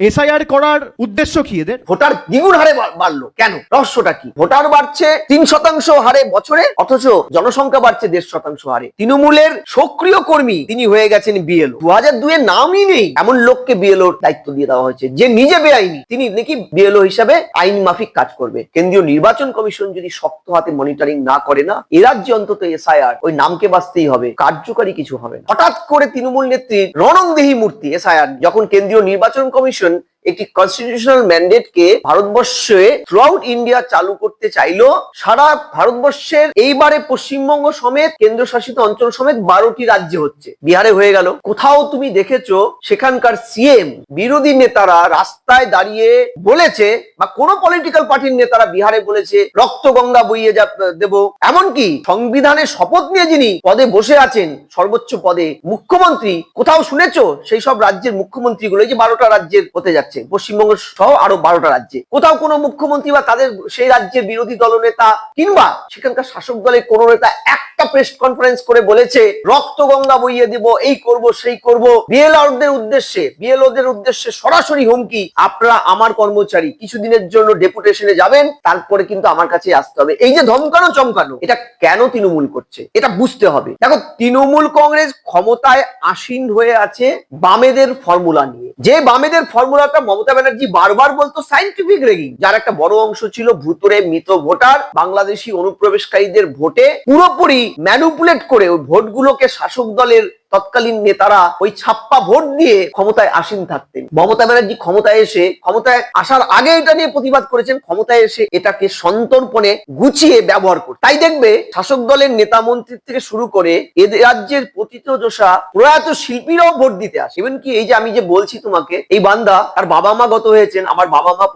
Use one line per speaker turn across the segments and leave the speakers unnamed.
SIR করার উদ্দেশ্য কি এদের?
ভোটার দ্বিগুণ হারে বাড়লো। কেন? রহস্যটা কি? ভোটার বাড়ছে তিন শতাংশ হারে বছরে, অথচ জনসংখ্যা বাড়ছে দেড় শতাংশ হারে। তৃণমূলের সক্রিয় কর্মী তিনি হয়ে গেছেন বিএলও দু হাজার দুয়ের নামই নেই। এমন লোককে বিএলও দায়িত্ব দিয়ে দেওয়া হয়েছে, যে নিজে বেআইনি। তিনি নাকি বিএলও হিসাবে আইন মাফিক কাজ করবে। কেন্দ্রীয় নির্বাচন কমিশন যদি শক্ত হাতে মনিটরিং না করে না, এ রাজ্যে অন্তত এসআইআর ওই নামকে বাঁচতেই হবে। কার্যকারী কিছু হবে হঠাৎ করে তৃণমূল নেত্রীর রণংদেহী মূর্তি এসআইআর যখন কেন্দ্রীয় নির্বাচন কমিশন question একটি কনস্টিটিউশনাল ম্যান্ডেটকে ভারতবর্ষে থ্রু আউট ইন্ডিয়া চালু করতে চাইলো। সারা ভারতবর্ষের এইবারে পশ্চিমবঙ্গ সমেত কেন্দ্রশাসিত অঞ্চল সমেত বারোটি রাজ্যে হচ্ছে। বিহারে হয়ে গেল। কোথাও তুমি দেখেছ সেখানকার সিএম বিরোধী নেতারা রাস্তায় দাঁড়িয়ে বলেছে বা কোন পলিটিক্যাল পার্টির নেতারা বিহারে বলেছে, রক্ত গঙ্গা বইয়ে যা দেব। এমনকি সংবিধানের শপথ নিয়ে যিনি পদে বসে আছেন, সর্বোচ্চ পদে মুখ্যমন্ত্রী, কোথাও শুনেছো? সেই সব রাজ্যের মুখ্যমন্ত্রীগুলো যে বারোটা রাজ্যের হতে যাচ্ছে। পশ্চিমবঙ্গ সহ আরও বারোটা রাজ্যে। কোথাও কোনো মুখ্যমন্ত্রী বা তাদের সেই রাজ্যের বিরোধী দলনেতা কিংবা সেখানকার শাসক দলের কোন নেতা একটা প্রেস কনফারেন্স করে বলেছে, রক্ত গঙ্গা বইয়ে দিব, এই করব, সেই করব। বিএলআরদের উদ্দেশ্যে, বিএলওদের উদ্দেশ্যে সরাসরি হুমকি, আপনারা আমার কর্মচারী, কিছুদিনের জন্য ডেপুটেশনে যাবেন, তারপরে কিন্তু আমার কাছে আসতে হবে। এই যে ধমকানো চমকানো, এটা কেন তৃণমূল করছে? এটা বুঝতে হবে। দেখো, তৃণমূল কংগ্রেস ক্ষমতায় আসীন হয়ে আছে বামেদের ফর্মুলা নিয়ে। যে বামেদের ফর্মুলাটা মমতা ব্যানার্জি বারবার বলতো সাইন্টিফিক রেগিং যার একটা বড় অংশ ছিল ভুতুরে মৃত ভোটার, বাংলাদেশি অনুপ্রবেশকারীদের ভোটে পুরোপুরি ম্যানুপুলেট করে ওই ভোটগুলোকে শাসক দলের তৎকালীন নেতারা ওই ছাপ্পা ভোট দিয়ে ক্ষমতায় আসীন থাকতেন। মমতা ব্যানার্জি ক্ষমতায় এসে, ক্ষমতায় আসার আগে এটা নিয়ে প্রতিবাদ করেছেন, ক্ষমতায় এসে এটাকে সন্তর্পণে গুছিয়ে ব্যবহার করে তাই দেখবে, শাসক দলের নেতা মন্ত্রীর থেকে শুরু করে এ রাজ্যের পতিতদশা প্রয়াত শিল্পীরাও ভোট দিতে আসে। ইভেন কি এই যে আমি যে বলছি তোমাকে, এই বান্দা আর বাবা মা গত হয়েছেন, আমার বাবা মা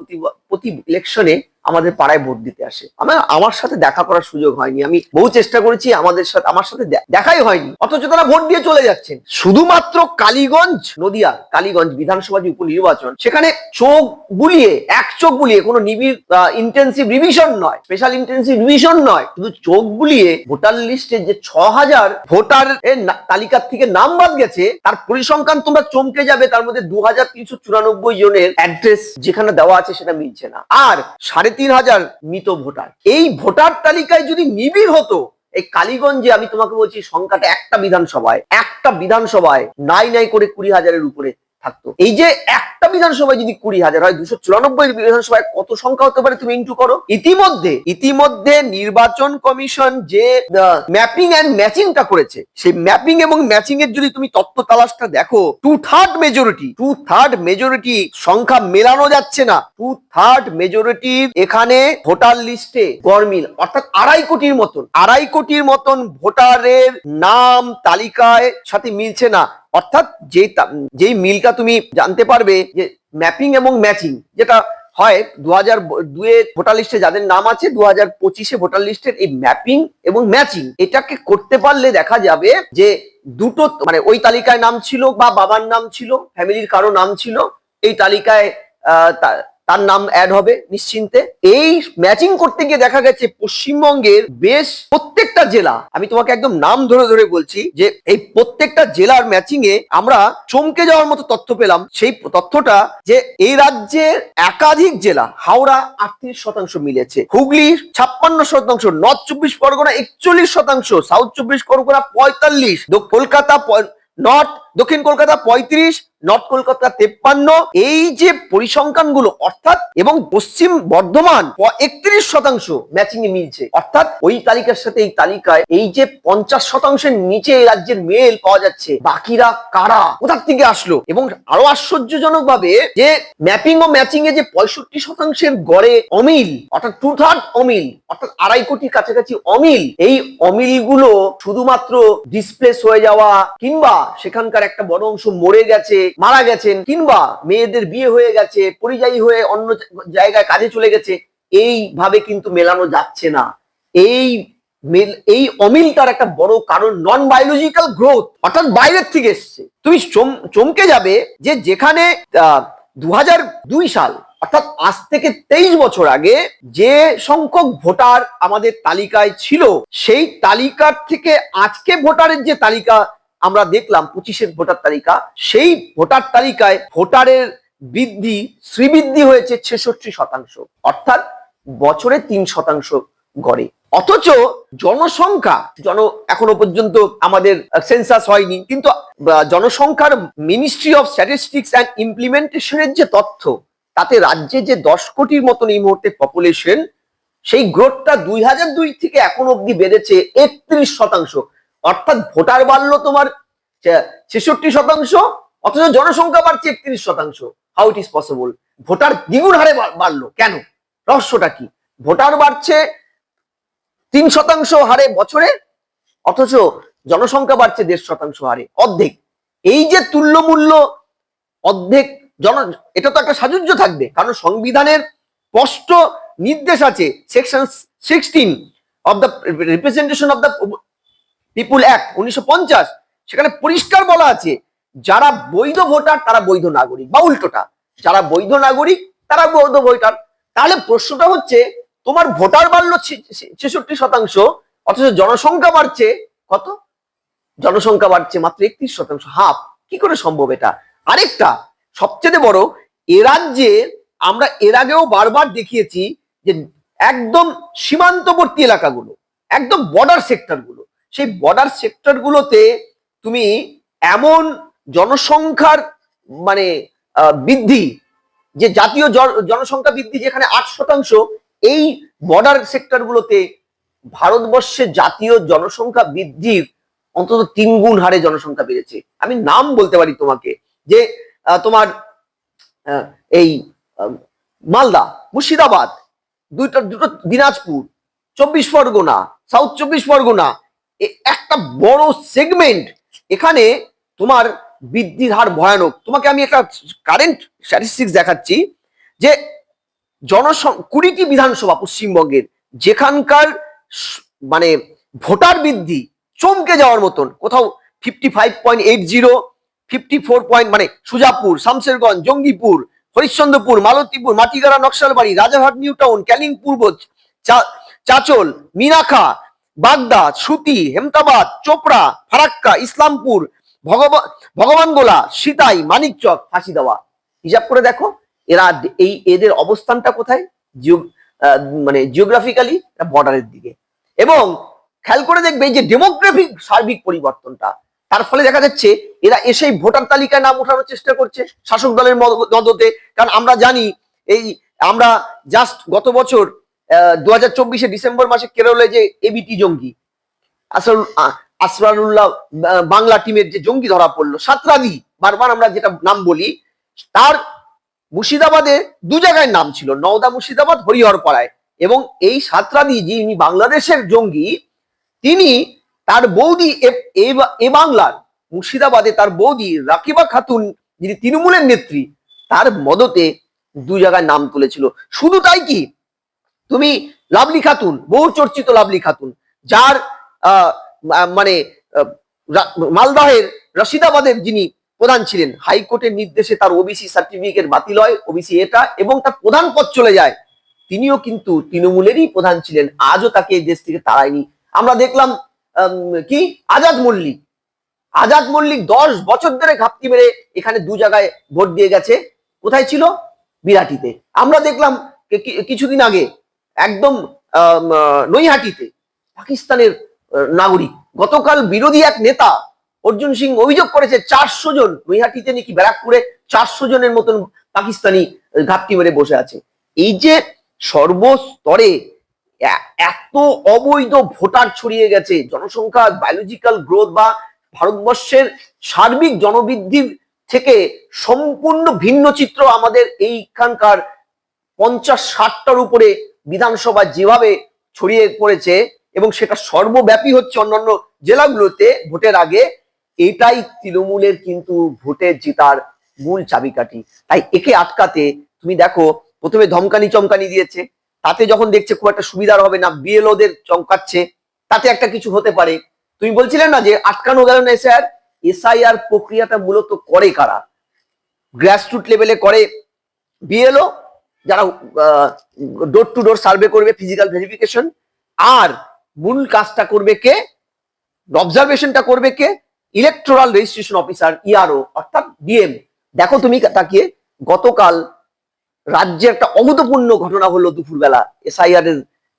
প্রতি ইলেকশনে আমাদের পাড়ায় ভোট দিতে আসে। আমার আমার সাথে দেখা করার সুযোগ হয়নি। আমি বহু চেষ্টা করেছি আমাদের সাথে, আমার সাথে দেখাই হয়নি। অথচ তারা ভোট দিয়ে চলে যাচ্ছেন। শুধুমাত্র কালীগঞ্জ নদিয়া, কালীগঞ্জ বিধানসভা যে উপনির্বাচন, সেখানে চোখ বুলিয়ে, এক চোখ বুলিয়ে, কোনো নিবিড় ইন্টেন্সিভ রিভিশন নয় স্পেশাল ইন্টেন্সিভ রিভিশন নয়, শুধু চোখ বুলিয়ে ভোটার লিস্টে যে ছ হাজার ভোটার তালিকার থেকে নাম বাদ গেছে, তার পরিসংখ্যান তোমরা চমকে যাবে, তার মধ্যে দু হাজার তিনশো চুরানব্বই জনের অ্যাড্রেস যেখানে দেওয়া আছে সেটা মিলছে না। আর সাড়ে তিন হাজার মৃত ভোটার। এই ভোটার তালিকায় যদি নিবিড় হতো, এই কালীগঞ্জে আমি তোমাকে বলছি সংখ্যাটা একটা বিধানসভায় একটা বিধানসভায় নাই নাই করে কুড়ি হাজারের উপরে থাকতো। এই যে একটা বিধানসভায় যদি কুড়ি হাজার হয়, দুশো চুরানব্বই বিধানসভায় কত সংখ্যা হতে পারে তুমি ইন্টু করো। ইতিমধ্যে ইতিমধ্যে নির্বাচন কমিশন যে ম্যাপিং অ্যান্ড ম্যাচিংটা করেছে, সেই ম্যাপিং এবং ম্যাচিং এর যদি তুমি তত্ত্ব তালাশটা দেখো two third majority two third majority সংখ্যা মেলানো যাচ্ছে না। টু থার্ড মেজরিটি এখানে ভোটার লিস্টে গরমিল, অর্থাৎ আড়াই কোটির মতন, আড়াই কোটির মতন ভোটারের নাম তালিকায় সাথে মিলছে না। অর্থাৎ যে যেই মিলটা তুমি জানতে পারবে যে ম্যাপিং এবং ম্যাচিং, যেটা হয় দু হাজার দুয়ে ভোটার লিস্টে যাদের নাম আছে দু হাজার পঁচিশে ভোটার লিস্টের এই ম্যাপিং এবং ম্যাচিং, এটাকে করতে পারলে দেখা যাবে যে দুটো মানে ওই তালিকায় নাম ছিল বা বাবার নাম ছিল, ফ্যামিলির কারও নাম ছিল, এই তালিকায় তার নাম অ্যাড হবে নিশ্চিন্তে। এই ম্যাচিং করতে গিয়ে দেখা গেছে পশ্চিমবঙ্গের বেশ প্রত্যেকটা জেলা, আমি তোমাকে একদম নাম ধরে ধরে বলছি যে এই প্রত্যেকটা জেলার ম্যাচিং এ আমরা চমকে যাওয়ার মতো তথ্য পেলাম। সেই তথ্যটা যে এই রাজ্যের একাধিক জেলা, হাওড়া আটত্রিশ শতাংশ মিলেছে, হুগলি ছাপ্পান্ন শতাংশ নর্থ চব্বিশ পরগনা একচল্লিশ শতাংশ সাউথ চব্বিশ পরগনা পঁয়তাল্লিশ কলকাতা নর্থ দক্ষিণ কলকাতা পঁয়ত্রিশ, নর্থ কলকাতা তেপ্পান্ন। এই যে পরিসংখ্যানগুলো অর্থাৎ, এবং পশ্চিম বর্ধমান, একত্রিশ শতাংশ ম্যাচিং এ মিলছে। অর্থাৎ, ওই তালিকার সাথে এই তালিকায় এই যে পঞ্চাশ শতাংশের নিচে রাজ্যের মেল পাওয়া যাচ্ছে, বাকিরা কারা? কোথার থেকে আসলো? এবং আরও আশ্চর্যজনক ভাবে যে ম্যাপিং ও ম্যাচিং এ যে পঁয়ষট্টি শতাংশের গড়ে অমিল, অর্থাৎ টু থার্ড অমিল, অর্থাৎ আড়াই কোটির কাছাকাছি অমিল, এই অমিলগুলো শুধুমাত্র ডিসপ্লেস হয়ে যাওয়া কিংবা সেখানকার একটা বড় অংশ মরে গেছে, মারা গেছেন কিংবা মেয়েদের বিয়ে হয়ে গেছে, পরিযায়ী হয়ে অন্য জায়গায় কাজে চলে গেছে, এইভাবে কিন্তু মেলানো যাচ্ছে না। এই এই অমিলটার একটা বড় কারণ নন বায়োলজিক্যাল গ্রোথ অর্থাৎ বাইরের থেকে এসছে। তুমি চম- চমকে যাবে যে যেখানে দু দুই সাল, অর্থাৎ আজ থেকে তেইশ বছর আগে যে সংখ্যক ভোটার আমাদের তালিকায় ছিল, সেই তালিকার থেকে আজকে ভোটারের যে তালিকা আমরা দেখলাম পঁচিশের ভোটার তালিকা। সেই ভোটার তালিকায় ভোটারের বৃদ্ধি, শ্রীবৃদ্ধি হয়েছে ছেষট্টি শতাংশ। অর্থাৎ বছরে তিন শতাংশ গড়ে। অথচ জনসংখ্যা, জন এখনও পর্যন্ত আমাদের সেন্সাস হয়নি, কিন্তু জনসংখ্যার মিনিস্ট্রি অফ স্ট্যাটিস্টিক্স অ্যান্ড ইমপ্লিমেন্টেশনের যে তথ্য, তাতে রাজ্যে যে দশ কোটির মতন এই মুহূর্তে পপুলেশন সেই গ্রোথটা দুই হাজার দুই থেকে এখন অব্দি বেড়েছে একত্রিশ শতাংশ। অর্থাৎ ভোটার বাড়লো তোমার ছেষট্টি শতাংশ, অথচ জনসংখ্যা বাড়ছে একত্রিশ শতাংশ। How it is possible voter দ্বিগুণ হারে বাড়লো। কেন? রহস্যটা কি? ভোটার বাড়ছে তিন শতাংশ হারে বছরে, অথচ জনসংখ্যা বাড়ছে দেড় শতাংশ হারে। অর্ধেক। এই যে তুল্যমূল্য অর্ধেক জন, এটা তো একটা সাজুজ্য থাকবে, কারণ সংবিধানের স্পষ্ট নির্দেশ আছে, section sixteen of the representation of the people act উনিশশো পঞ্চাশ, সেখানে পরিষ্কার বলা আছে, যারা বৈধ ভোটার তারা বৈধ নাগরিক, বা উল্টোটা, যারা বৈধ নাগরিক তারা বৈধ ভোটার। তাহলে প্রশ্নটা হচ্ছে, তোমার ভোটার বাড়লো ছেষট্টি শতাংশ, অথচ জনসংখ্যা বাড়ছে, কত? জনসংখ্যা বাড়ছে মাত্র একত্রিশ শতাংশ, হাফ। কি করে সম্ভব এটা? আরেকটা, সবচেয়ে বড়, এ রাজ্যে আমরা এর আগেও বারবার দেখিয়েছি যে একদম সীমান্তবর্তী এলাকাগুলো, একদম বর্ডার সেক্টরগুলো সেই বর্ডার সেক্টরগুলোতে তুমি এমন জনসংখ্যার মানে বৃদ্ধি, যে জাতীয় জনসংখ্যা বৃদ্ধি যেখানে আট শতাংশ, এই বর্ডার সেক্টরগুলোতে ভারতবর্ষে জাতীয় জনসংখ্যা বৃদ্ধির অন্তত তিন গুণ হারে জনসংখ্যা বেড়েছে। আমি নাম বলতে পারি তোমাকে, যে তোমার এই মালদা, মুর্শিদাবাদ, দুইটা, দুটো দিনাজপুর, চব্বিশ পরগনা, সাউথ চব্বিশ পরগনা একটা বড় সেগমেন্ট এখানে তোমার বৃদ্ধির হার ভয়ানক। তোমাকে আমি একটা কারেন্ট স্ট্যাটিস্টিক্স দেখাচ্ছি যে জনসং, কুড়িটি বিধানসভা পশ্চিমবঙ্গের যেখানকার মানে ভোটার বৃদ্ধি চমকে যাওয়ার মতন, কোথাও fifty five point eight zero fifty four point মানে সুজাপুর, শামশেরগঞ্জ, জঙ্গিপুর, হরিশ্চন্দ্রপুর, মালতীপুর, মাটিগাড়া, নকশালবাড়ি, রাজারহাট নিউ টাউন ক্যানিং পূর্ব চাচল মিনাখা বাগদা সুতি, হেমতাবাদ, চোপড়া, ফারাক্কা, ইসলামপুর ভগবান ভগবানগোলা, সিতাই, মানিকচক ফাঁসি দেওয়া হিসাব করে দেখো, এরা এই এদের অবস্থানটা কোথায়? জিও- মানে জিওগ্রাফিক্যালি বর্ডারের দিকে। এবং খেয়াল করে দেখবে যে ডেমোগ্রাফিক সার্বিক পরিবর্তনটা, তার ফলে দেখা যাচ্ছে এরা এসেই ভোটার তালিকায় নাম ওঠানোর চেষ্টা করছে শাসক দলের মদ- মদতে। কারণ আমরা জানি, এই আমরা জাস্ট গত বছর দু হাজার চব্বিশে ডিসেম্বর মাসে কেরলে যে এবিটি জঙ্গি, আসল আসরানুল্লাহ বাংলা টিমের যে জঙ্গি ধরা পড়ল সাতরাদি বারবার আমরা যেটা নাম বলি, তার মুর্শিদাবাদে দু জায়গায় নাম ছিল, নওদা, মুর্শিদাবাদ হরিহর হরিহরপাড়ায়। এবং এই সাতরাদি যিনি বাংলাদেশের জঙ্গি, তিনি তার বৌদি এ বাংলার, মুর্শিদাবাদে তার বৌদি রাকিবা খাতুন, যিনি তৃণমূলের নেত্রী, তার মদতে দু জায়গায় নাম তুলেছিল। শুধু তাই কি তুমি লাভলি খাতুন, বহু চর্চিত লাভলি খাতুন, যার মানে মালদহের রশিদাবাদের যিনি প্রধান ছিলেন, হাইকোর্টের নির্দেশে তার ওবিসি সার্টিফিকেট বাতিল হয়, ওবিসি এটা, এবং তার প্রধান পদ চলে যায়। তিনিও কিন্তু তৃণমূলেরই প্রধান ছিলেন, আজও তাকে এই দেশ থেকে তাড়ায়নি। আমরা দেখলাম কি? আজাদ মল্লিক। আজাদ মল্লিক দশ বছর ধরে ঘাপটি মেরে এখানে দু জায়গায় ভোট দিয়ে গেছে। কোথায় ছিল? বিরাটিতে। আমরা দেখলাম কিছুদিন আগে একদম নৈহাটিতে পাকিস্তানের নাগরিক। গতকাল বিরোধী এক নেতা অর্জুন সিং অভিযোগ করেছে চারশো জন, নৈহাটিতে নাকি ব্যারাকপুরে চারশো জনের মতন পাকিস্তানি ঘাপটি মেরে বসে আছে। এই যে সর্বস্তরে এত অবৈধ ভোটার ছড়িয়ে গেছে জনসংখ্যা বায়োলজিক্যাল গ্রোথ বা ভারতবর্ষের সার্বিক জনবৃদ্ধির থেকে সম্পূর্ণ ভিন্ন চিত্র আমাদের এইখানকার পঞ্চাশ ষাটটার উপরে বিধানসভা যেভাবে ছড়িয়ে পড়েছে এবং সেটা সর্বব্যাপী হচ্ছে অন্যান্য জেলাগুলোতে ভোটের আগে, এটাই তৃণমূলের কিন্তু ভোটের জেতার মূল চাবিকাঠি। তাই একে আটকাতে তুমি দেখো, প্রথমে ধমকানি চমকানি দিয়েছে, তাতে যখন দেখছে খুব একটা সুবিধার হবে না, বিএলওদের চমকাচ্ছে, তাতে একটা কিছু হতে পারে। তুমি বলছিলে না যে আটকানো গেল না স্যার এসআইআর প্রক্রিয়াটা মূলত করে কারা? গ্রাসরুট লেভেলে করে বিএলও যারা ডোর টু ডোর সার্ভে করবে ফিজিক্যাল ভেরিফিকেশন আর মূল কাজটা করবে কে? অবজারভেশনটা করবে কে? ইলেকট্রাল রেজিস্ট্রেশন অফিসার ইআরও অর্থাৎ ডিএম দেখো তুমি তাকিয়ে, গতকাল রাজ্যে একটা অভূতপূর্ণ ঘটনা হলো দুপুরবেলা এসআইআর এর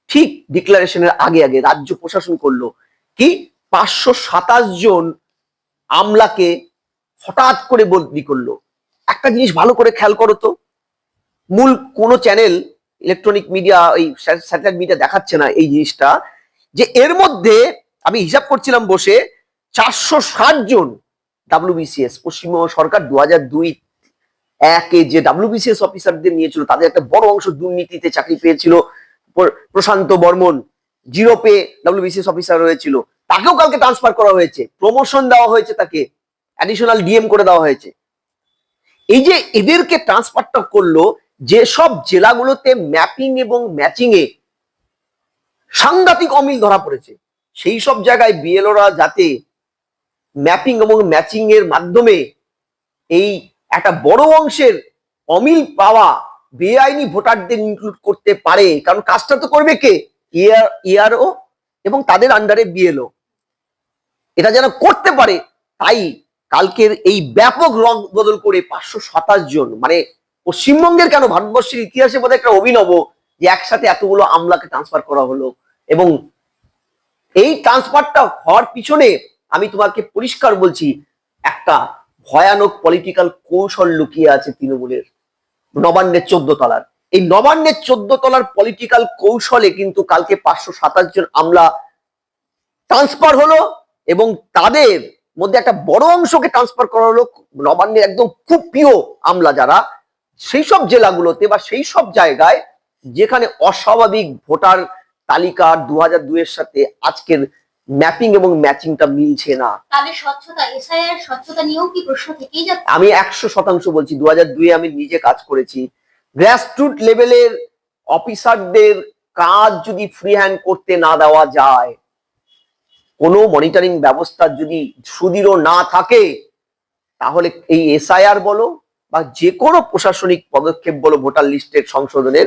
ঠিক ডিক্লারেশনের আগে আগে রাজ্য প্রশাসন করল কি, পাঁচশো সাতাশ জন আমলাকে হঠাৎ করে বদলি করল। একটা জিনিস ভালো করে খেয়াল করো তো মূল কোনো চ্যানেল ইলেকট্রনিক মিডিয়া এই স্যাটেলাইট মিডিয়া দেখাচ্ছে না এই জিনিসটা, যে এর মধ্যে আমি হিসাব করছিলাম বসে চারশো ষাট জন ডাব্লিউবিসিএস পশ্চিমবঙ্গ সরকার দু হাজার দুই একে যে ডাব্লিউবিসিএস অফিসারদের নিয়েছিল, তাদের একটা বড় অংশ দুর্নীতিতে চাকরি পেয়েছিল। Prashanta Barman zero pay WBCS officer হয়েছিল। তাকেও কালকে ট্রান্সফার করা হয়েছে। প্রমোশন দেওয়া হয়েছে তাকে। অ্যাডিশনাল ডিএম করে দেওয়া হয়েছে। এই যে এদেরকে ট্রান্সফারটা করল যেসব জেলাগুলোতে ম্যাপিং এবং ম্যাচিং এ সাংঘাতিক অমিল ধরা পড়েছে, সেই সব জায়গায় বিএলওরা যাতে ম্যাপিং এবং ম্যাচিং এর মাধ্যমে এই একটা বড় অংশের অমিল পাওয়া বেআইনি ভোটারদের ইনক্লুড করতে পারে, কারণ কাজটা তো করবে কে? ইয়ারও এবং তাদের আন্ডারে বিএলও এটা যেন করতে পারে, তাই কালকের এই ব্যাপক রং বদল করে পাঁচশো সাতাশ জন মানে পশ্চিমবঙ্গের কেন? ভারতবর্ষের ইতিহাসে বোধহয় একটা অভিনব যে একসাথে এতগুলো আমলাকে ট্রান্সফার করা হলো এবং এই ট্রান্সফারটা হওয়ার পিছনে আমি তোমাকে পরিষ্কার বলছি, একটা ভয়ানক পলিটিক্যাল কৌশল লুকিয়ে আছে তৃণমূলের, নবান্নের চোদ্দ তলার। এই নবান্নের চোদ্দ তলার পলিটিক্যাল কৌশলে কিন্তু কালকে পাঁচশো সাতাশ জন আমলা ট্রান্সফার হলো এবং তাদের মধ্যে একটা বড় অংশকে ট্রান্সফার করা হলো। নবান্নের একদম খুব প্রিয় আমলা যারা সেই সব জেলাগুলোতে বা সেই সব জায়গায় যেখানে অস্বাভাবিক ভোটার তালিকা দু হাজার দুইয়ের সাথে আজকের ম্যাপিং এবং ম্যাচিংটা মিলছে না। আমি একশো শতাংশ বলছি দু হাজার দুই আমি নিজে কাজ করেছি। গ্রাসরুট লেভেলের অফিসারদের কাজ যদি ফ্রি হ্যান্ড করতে না দেওয়া যায় কোনো মনিটরিং ব্যবস্থা যদি সুদৃঢ় না থাকে তাহলে এই এসআইআর বলো বা যে কোনো প্রশাসনিক পদক্ষেপ বলো ভোটার লিস্টের সংশোধনের